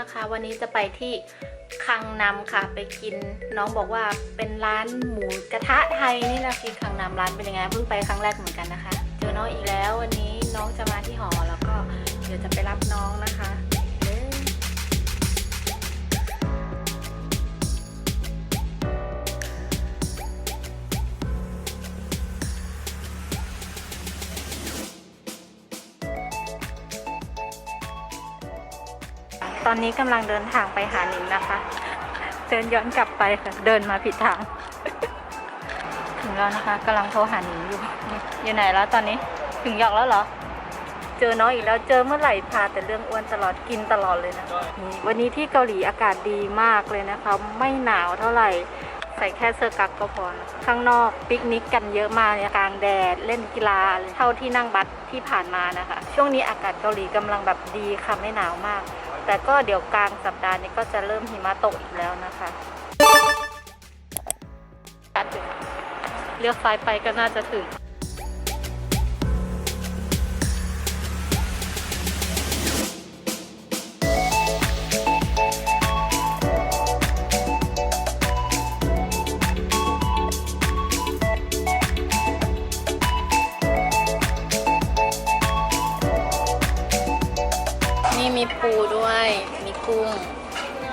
นะคะ วันนี้จะไปที่คังนำค่ะไปกิน น้องบอกว่าเป็นร้านหมูกระทะไทยนี่แหละกินคังนำร้านเป็นยังไงเพิ่งไปครั้งแรกเหมือนกันนะคะ เจอน้องอีกแล้ววันนี้น้องจะมาที่หอแล้วก็เดี๋ยวจะไปรับน้องนะคะ อนนี้กำลังเดินทางไปหาหนิงนะคะ เดินย้อนกลับไปค่ะ เดินมาผิดทาง ถึงแล้วนะคะกำลังโทรหาหนิงอยู่ อยู่ไหนแล้วตอนนี้ ถึงหยอกแล้วเหรอ เจอน้องอีกแล้ว เจอเมื่อไหร่พาแต่เรื่องอ้วนตลอด กินตลอดเลยนะวันนี้ที่เกาหลีอากาศดีมากเลยนะคะ ไม่หนาวเท่าไหร่ใส่แค่เสื้อกั๊กก็พอ ข้างนอกปิกนิกกันเยอะมากเนี่ยกลางแดด เล่นกีฬาเลยเท่าที่นั่งบัสที่ผ่านมานะคะ ช่วงนี้อากาศเกาหลีกำลังแบบดีค่ะ ไม่หนาวมาก แต่ก็เดี๋ยวกลางสัปดาห์นี้ก็จะเริ่มหิมะตกอีกแล้วนะคะเลือกซ้ายไปก็น่าจะถึง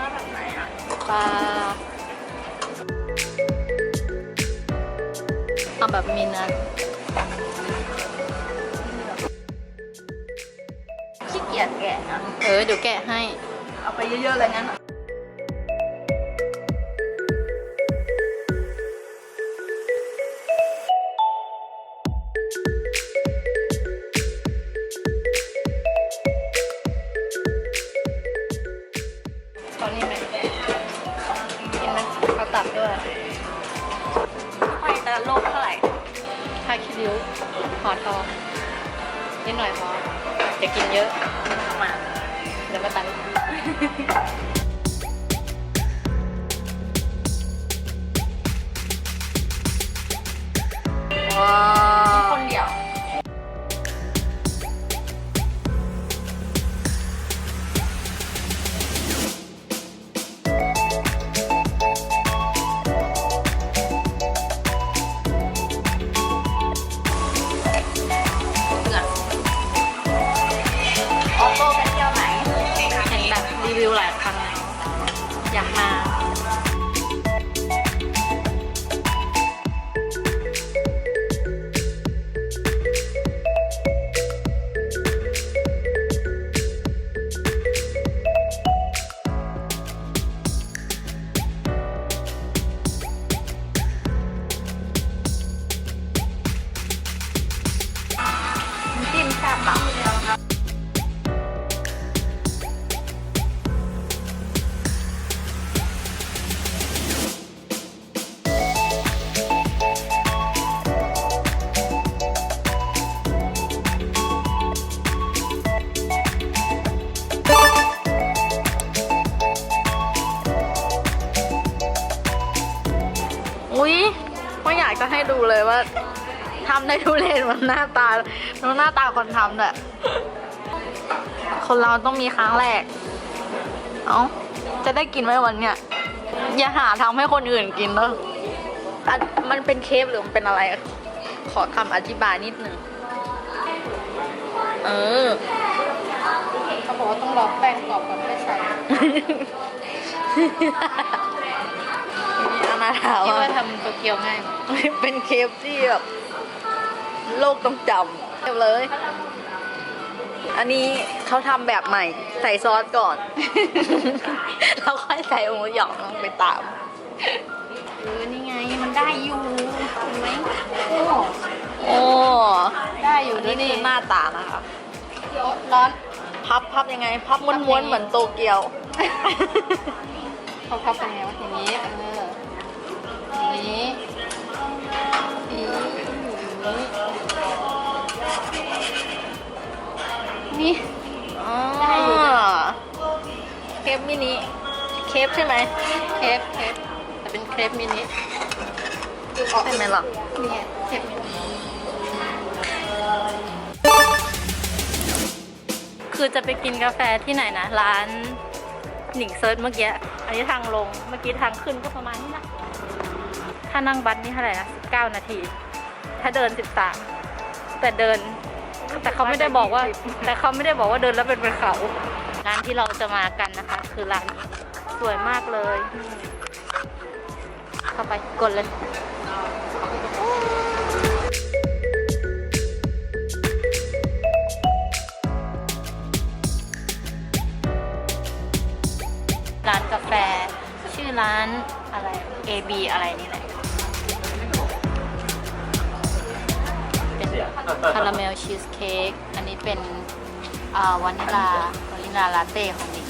เนื้อแบบไหนอะปลาเอาแบบมีเนื้อขี้เกียจแกะอะเออ เดี๋ยวแกะให้ เอาไปเยอะๆเลยงั้น อะตอนนี้ไหมกินไหมเขาตัดด้วยไม่แต่โลกเท่าไหร่ผ้าคิริ้วห่อทองนิดหน่อยพอจะกินเยอะมาเดี๋ยวมาตัด กจะให้ดูเลยว่าทำในทุเรศมันหน้าตามันหน้าตาคนทำเนี่ยคนเราต้องมีครั้งแรก เอ้า จะได้กินไหมวันเนี้ย อย่าหาทำให้คนอื่นกินเนอะอะมันเป็นเคฟหรือมันเป็นอะไร ขอคำอธิบายนิดนึง เออ เขาบอกว่าต้องรอแป้งกรอบก่อนไม่ใส่ อานาถามคิดว่าว่าทำโตเกียวง่ายไหมเป็นเคฟที่แบบโลกต้องจำเรียบเลย อันนี้เขาทำแบบใหม่ ใส่ซอสก่อน เราค่อยใส่หมูหยองลงไปตาม เออนี่ไงมันได้อยู่เห็นไหมโอ้โอ้ได้อยู่นี่นี่คือหน้าตานะคะ ร้อน พับพับยังไง พับม้วนๆเหมือนโตเกียว เขาพับเป็นไงวะอย่างนี้เอออย่าง นี้นี่นี่อ๋อได้อยู่นะเคฟมินิเคฟใช่ไหมเครปเครปแต่เป็นเครปมินิใช่ไหมล่ะนี่ไงเครปมินิคือจะไปกินกาแฟที่ไหนนะ ร้านหนิงเซิร์ชเมื่อกี้ อันนี้ทางลง เมื่อกี้ทางขึ้นก็ประมาณนี้นะ ถ้านั่งบัสนี่เท่าไหร่นะ9นาที ถ้าเดิน 13 แต่เดิน แต่เขาไม่ได้บอกว่า แต่เขาไม่ได้บอกว่าเดินแล้วเป็นภูเขา ร้านที่เราจะมากันนะคะ คือร้านนี้สวยมากเลย เข้าไปกดเลยร้านกาแฟ ชื่อร้านอะไร AB อะไรนี่แหละ เป็นคาราเมลชีสเค้กอันนี้เป็นอ่าวานิลาวานิลาลาเต้ของนิง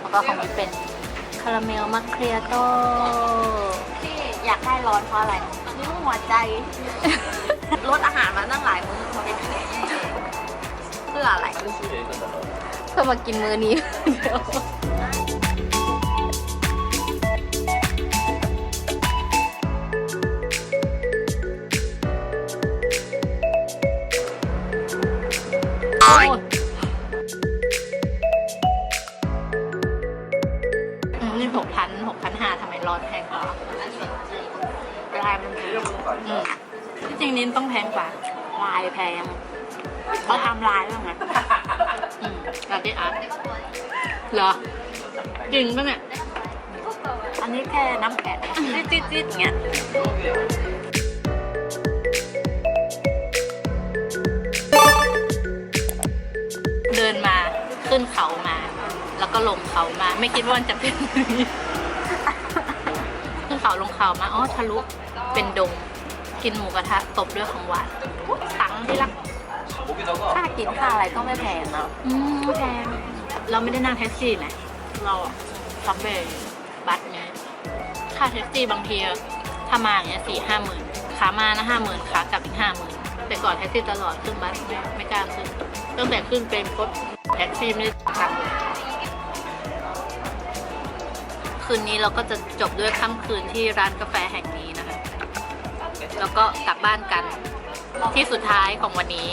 แล้วก็ของนิงเป็นคาราเมลมัคเครียโต้ที่อยากได้ร้อนเพราะอะไรนี่หัวใจลดอาหารมาตั้งหลายมื้อมาเป็นเพื่ออะไรเพื่อมากินมื้อนี้เดี๋ยว นี่หกพันหกพันห้าทำไมร้อนแพงกว่าลายมันแพงอืมที่จริงนิ้นต้องแพงกว่า ลายแพงเขาทำลายบ้างไงอืมลาเต้อาร์ตเหรอ จริงปะเนี่ย อันนี้แค่น้ำแข็งจิ๊ด๊ดๆๆอย่างเงี้ย ขึ้นเขามา แล้วก็ลงเขามา ไม่คิดว่ามันจะเป็นอย่างนี้ขึ้นเขาลงเขามาอ๋อทะลุเป็นดง กินหมูกระทะตบด้วยของหวานตังค์ที่รักค่ากินค่าอะไรก็ไม่แพงเนาะอืมแพงเราไม่ได้นั่งแท็กซี่นะเราซับเบย์บัสเนี้ยค่าแท็กซี่บางทีถ้ามาอย่างเงี้ยสี่ห้าหมื่นขามานะห้าหมื่นขากลับอีกห้าหมื่น แต่ก่อนแท็กซี่ตลอดขึ้นบัสไม่ไม่กล้าขึ้นตั้งแต่ขึ้นเป็นรถแท็กซี่ไม่ได้ตังค์คืนนี้เราก็จะจบด้วยค่ำคืนที่ร้านกาแฟแห่งนี้นะคะ แล้วก็กลับบ้านกันที่สุดท้ายของวันนี้